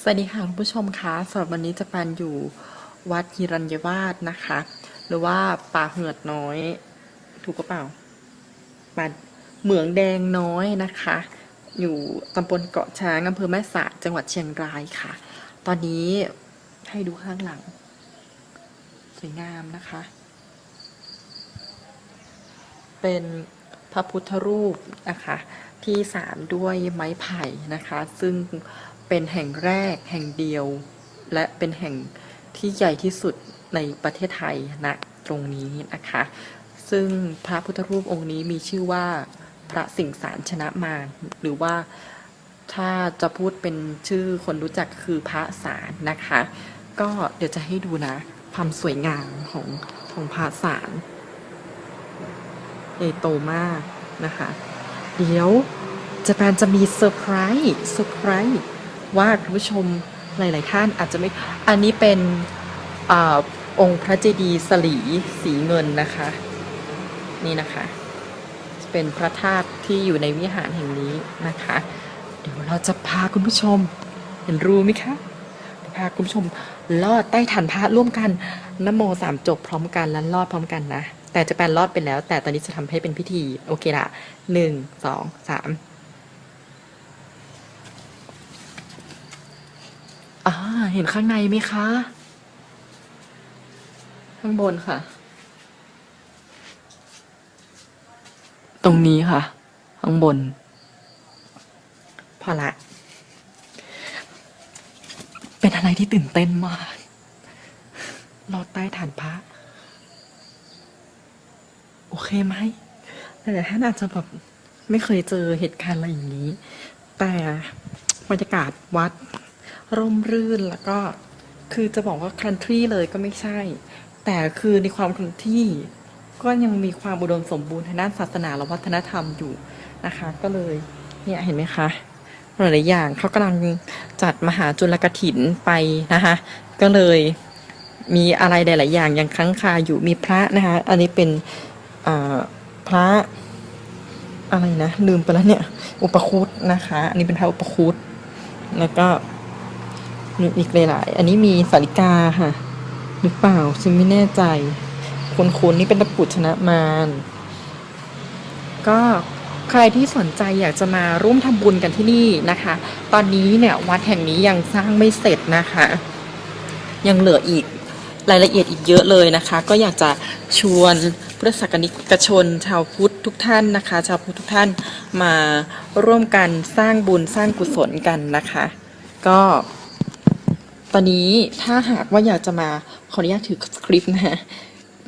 สวัสดีค่ะคุณผู้ชมคะสำหรับวันนี้จะปานอยู่วัดฮิรัญยวาสนะคะ หรือว่าป่าเหือดน้อย ถูกกระเปล่าป่าเหมืองแดงน้อยนะคะ อยู่ตำบลเกาะช้างอำเภอแม่สายจังหวัดเชียงรายค่ะ ตอนนี้ให้ดูข้างหลัง สวยงามนะคะ เป็นพระพุทธรูปนะคะ ที่สารด้วยไม้ไผ่นะคะ ซึ่ง เป็นแห่งแรกแห่งเดียว และเป็นแห่งที่ใหญ่ที่สุดในประเทศไทยณตรงนี้นะคะ ซึ่งพระพุทธรูปองค์นี้มีชื่อว่าพระสิงสารชนะมารหรือว่าถ้าจะพูดเป็นชื่อคนรู้จักคือพระสารนะคะ ก็เดี๋ยวจะให้ดูนะ ความสวยงามของของพระสารใหญ่โตมากนะคะ เดี๋ยวจะแปนจะมีเซอร์ไพรส์เซอร์ไพรส์ ว่าคุณผู้ชมหลาย ๆ ท่านอาจจะไม่อันนี้เป็นอองค์พระเจดีย์สลีสีเงินนะคะ นี่นะคะ เป็นพระธาตุที่อยู่ในวิหารแห่งนี้นะคะ เดี๋ยวเราจะพาคุณผู้ชม เห็นรูไหมคะพาคุณผู้ชมลอดใต้ฐานพระร่วมกันนโมสามจบพร้อมกันแล้วลอดพร้อมกันนะ แต่จะแปลนรอดไปแล้ว แต่ตอนนี้จะทำให้เป็นพิธี โอเคละหนึ่งสองสามอ่า เห็นข้างในไหมคะ ข้างบนค่ะ ตรงนี้ค่ะ ข้างบน พอละ เป็นอะไรที่ตื่นเต้นมากรอดใต้ฐานพระ โอเคไหม แต่ท่านอาจจะแบบไม่เคยเจอเหตุการณ์อะไรอย่างนี้ แต่บรรยากาศวัด ร่มรื่นแล้วก็คือจะบอกว่าคันทรีเลยก็ไม่ใช่ แต่คือในความคันทรีก็ยังมีความอุดมสมบูรณ์ทางด้านศาสนาและวัฒนธรรมอยู่นะคะ ก็เลยเนี่ยเห็นไหมคะหลายๆอย่างเขากำลังจัดมหาจุลกถินไปนะคะ ก็เลยมีอะไรหลาย ๆ อย่างยังค้างคาอยู่มีพระนะคะ อันนี้เป็นพระอะไรนะลืมไปแล้วเนี่ย อุปคุตนะคะ อันนี้เป็นพระอุปคุตแล้วก็ อีกหลายๆอันนี้มีสาริกาค่ะ หรือเปล่าฉันไม่แน่ใจคุณคุณนี่เป็นตะกุดชนะมารก็ใครที่สนใจอยากจะมาร่วมทำบุญกันที่นี่นะคะ ตอนนี้เนี่ยวัดแห่งนี้ยังสร้างไม่เสร็จนะคะ ยังเหลืออีกรายละเอียดอีกเยอะเลยนะคะ ก็อยากจะชวนพุทธศาสนิกชน ชาวพุทธทุกท่านนะคะ ชาวพุทธทุกท่านมาร่วมกันสร้างบุญสร้างกุศลกันนะคะ ก็ ตอนนี้ถ้าหากว่าอยากจะมาขออนุญาตถือสคริปต์นะฮะ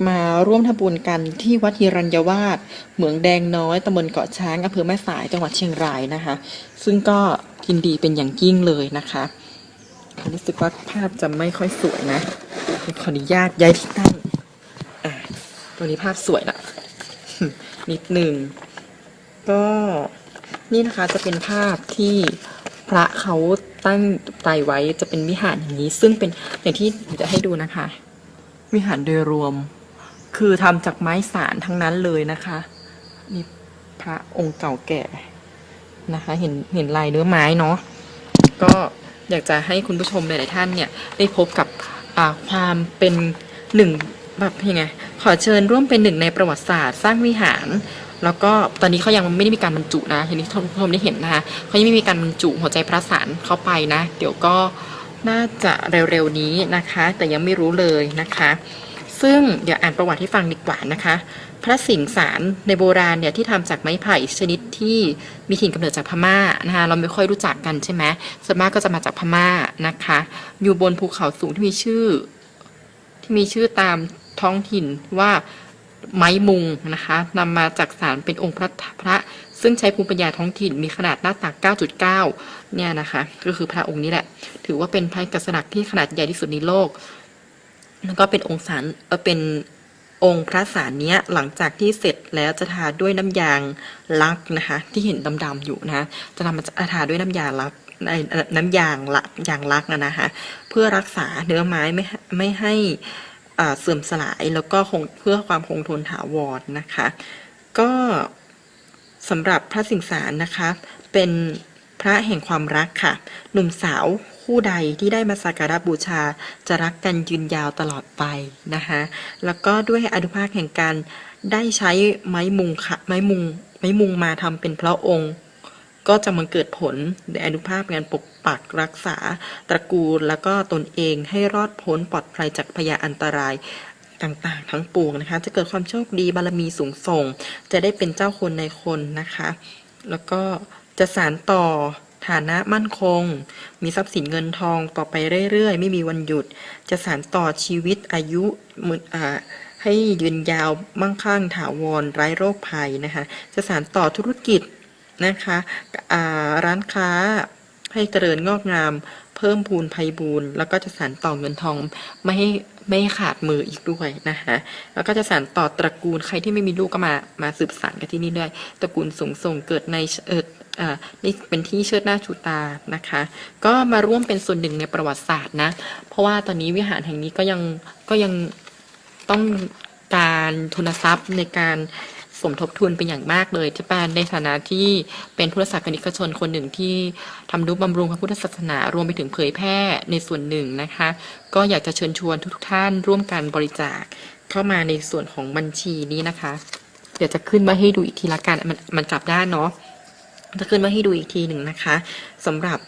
มาร่วมทำบุญกันที่วัดฮิรัญยวาสเหมืองแดงน้อยตำบลเกาะช้างอำเภอแม่สายจังหวัดเชียงรายนะคะ ซึ่งก็ยินดีเป็นอย่างยิ่งเลยนะคะรู้สึกว่าภาพจะไม่ค่อยสวยนะขออนุญาตย้ายที่ตั้งอะตัวนี้ภาพสวยละนิดหนึ่งก็นี่นะคะจะเป็นภาพที่พระเขา ตั้งใจไว้จะเป็นวิหารอย่างนี้ ซึ่งเป็นอย่างที่จะให้ดูนะคะ วิหารโดยรวม คือทำจากไม้สารทั้งนั้นเลยนะคะนี่พระองค์เก่าแก่นะคะ เห็นเห็นลายเนื้อไม้เนาะก็อยากจะให้คุณผู้ชมหลาย ๆ ท่านเนี่ย ได้พบกับความเป็นหนึ่งแบบยังไงขอเชิญร่วมเป็นหนึ่งในประวัติศาสตร์ สร้างวิหาร แล้วก็ตอนนี้เขายังไม่ได้มีการบรรจุนะอย่างที่ท่านผู้ชมได้เห็นนะคะเขายังไม่มีการบรรจุหัวใจพระสารเข้าไปนะ เดี๋ยวก็น่าจะเร็วๆนี้นะคะ แต่ยังไม่รู้เลยนะคะ ซึ่งเดี๋ยวอ่านประวัติให้ฟังดีกว่านะคะ พระสิงสารในโบราณเนี่ยที่ทำจากไม้ไผ่ชนิดที่มีถิ่นกำเนิดจากพม่านะคะเราไม่ค่อยรู้จักกันใช่ไหมส่วนมากก็จะมาจากพม่านะคะ อยู่บนภูเขาสูงที่มีชื่อ ที่มีชื่อตามท้องถิ่นว่า ไม้มุงนะคะนำมาจากสารเป็นองค์พระพระ ซึ่งใช้ภูมิปัญญาท้องถิ่นมีขนาดหน้าตัก 9.9 เนี่ยนะคะ ก็คือพระองค์นี้แหละ ถือว่าเป็นพระกษัตริย์ที่ขนาดใหญ่ที่สุดในโลก แล้วก็เป็นองค์สารเป็นองค์พระสารเนี้ยหลังจากที่เสร็จแล้วจะทาด้วยน้ำยางลักนะคะ ที่เห็นดำๆอยู่นะคะจะทำมาทาด้วยน้ำยาลักในน้ำยางลักยางลักนะนะคะเพื่อรักษาเนื้อไม้ไม่ไม่ให้ เสื่อมสลายแล้วก็คงเพื่อความคงทนถาวรนะคะ ก็สำหรับพระสิงสารนะคะ เป็นพระแห่งความรักค่ะ หนุ่มสาวคคู่ใดที่ได้มาสักการะบูชาจะรักกันยืนยาวตลอดไปนะคะแล้วก็ด้วยอนุภาคแห่งการได้ใช้ไม้มุงค่ะไม้มุงไม้มุงมาทำเป็นพระองค์ ก็จะมันเกิดผลในอนุภาพงานปกปักรักษา ตระกูลแล้วก็ตนเองให้รอดพ้นปลอดภัยจากพยาอันตรายต่างๆ ทั้งปวงนะคะ จะเกิดความโชคดีบารมีสูงส่ง จะได้เป็นเจ้าคนในคนนะคะ แล้วก็จะสานต่อฐานะมั่นคง มีทรัพย์สินเงินทองต่อไปเรื่อยๆ ไม่มีวันหยุด จะสานต่อชีวิตอายุมืออ่าให้ยืนยาวมั่งคั่งถาวรไร้โรคภัยนะคะ จะสานต่อธุรกิจ นะคะร้านค้าให้เจริญงอกงาม เพิ่มพูนภัยบูรณ์แล้วก็จะสานต่อเงินทองไม่ให้ไม่ให้ขาดมืออีกด้วยนะคะแล้วก็จะสานต่อตระกูลใครที่ไม่มีลูกก็มามาสืบสานกันที่นี่ด้วยตระกูลสูงส่งเกิดในเอออ่านี่เป็นที่เชิดหน้าชูตานะคะ ก็มาร่วมเป็นส่วนหนึ่งในประวัติศาสตร์นะ เพราะว่าตอนนี้วิหารแห่งนี้ก็ยังก็ยังต้องการทุนทรัพย์ในการ สมทบทุนเป็นอย่างมากเลยจะแปนในฐานะที่เป็นพุทธศาสนิกชนคนหนึ่งที่ทำนุบำรุงพระพุทธศาสนารวมไปถึงเผยแพร่ในส่วนหนึ่งนะคะ ก็อยากจะเชิญชวนทุกท่านร่วมกันบริจาคเข้ามาในส่วนของบัญชีนี้นะคะ เดี๋ยวจะขึ้นมาให้ดูอีกทีละกันมันมันกลับด้านเนาะจะขึ้นมาให้ดูอีกทีหนึ่งนะคะสำหรับ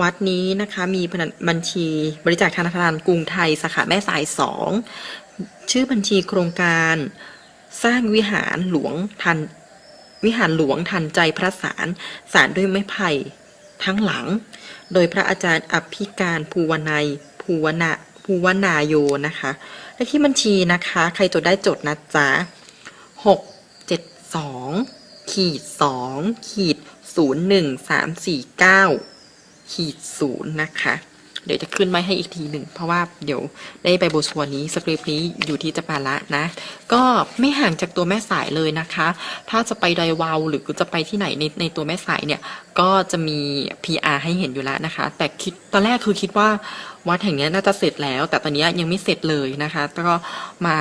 วัดนี้นะคะมีบัญชีบริจาคธนาคารกรุงไทยสาขาแม่สายสองชื่อบัญชีโครงการ สร้างวิหารหลวงทัน วิหารหลวงทันใจพระสารสารด้วยไม้ไผ่ทั้งหลัง โดยพระอาจารย์อภิการภูวนัยภูวนาภูวนายโยนะคะเลขที่บัญชีนะคะ ใครจดได้จดนะจ๊ะหกเจ็ดสองขีดสองขีดศูนย์หนึ่งสามสี่เก้าขีดศูนย์นะคะ เดี๋ยวจะขึ้นไว้ให้อีกทีหนึ่ง เพราะว่าเดี๋ยวได้ไปโบชัวร์นี้สคริปต์นี้อยู่ที่จะปาละนะ ก็ไม่ห่างจากตัวแม่สายเลยนะคะ ถ้าจะไปดอยวาวหรือจะไปที่ไหนในในตัวแม่สายเนี่ย ก็จะมี PR ให้เห็นอยู่แล้วนะคะ แต่คิดตอนแรกคือคิดว่าวัดแห่งนี้น่าจะเสร็จแล้ว แต่ตอนนี้ยังไม่เสร็จเลยนะคะก็มา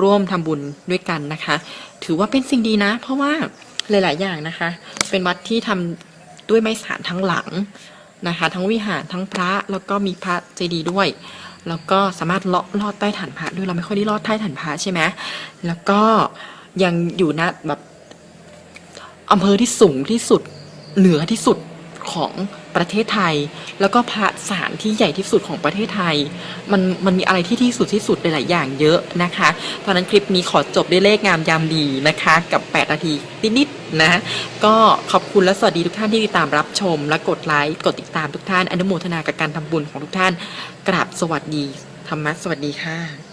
ร่วมทำบุญด้วยกันนะคะ ถือว่าเป็นสิ่งดีนะ เพราะว่าหลาย ๆ อย่างนะคะ เป็นวัดที่ทำด้วยไม้สานทั้งหลัง นะคะ ทั้งวิหารทั้งพระแล้วก็มีพระเจดีย์ด้วย แล้วก็สามารถเลาะลอดใต้ฐานพระด้วยเราไม่ค่อยได้ลอดใต้ฐานพระใช่ไหมแล้วก็ยังอยู่ณแบบอำเภอที่สูงที่สุดเหนือที่สุด ของประเทศไทย แล้วก็พระสานที่ใหญ่ที่สุดของประเทศไทย มันมันมีอะไรที่ที่สุดที่สุดหลายๆอย่างเยอะนะคะเพราะนั้นคลิปนี้ขอจบด้วยเลขงามยามดีนะคะ กับ 8 นาทีนิดๆนะก็ขอบคุณและสวัสดีทุกท่านที่ติดตามรับชม และกดไลค์กดติดตามทุกท่านอนุโมทนากับการทำบุญของทุกท่านกราบสวัสดีธรรมะสวัสดีค่ะ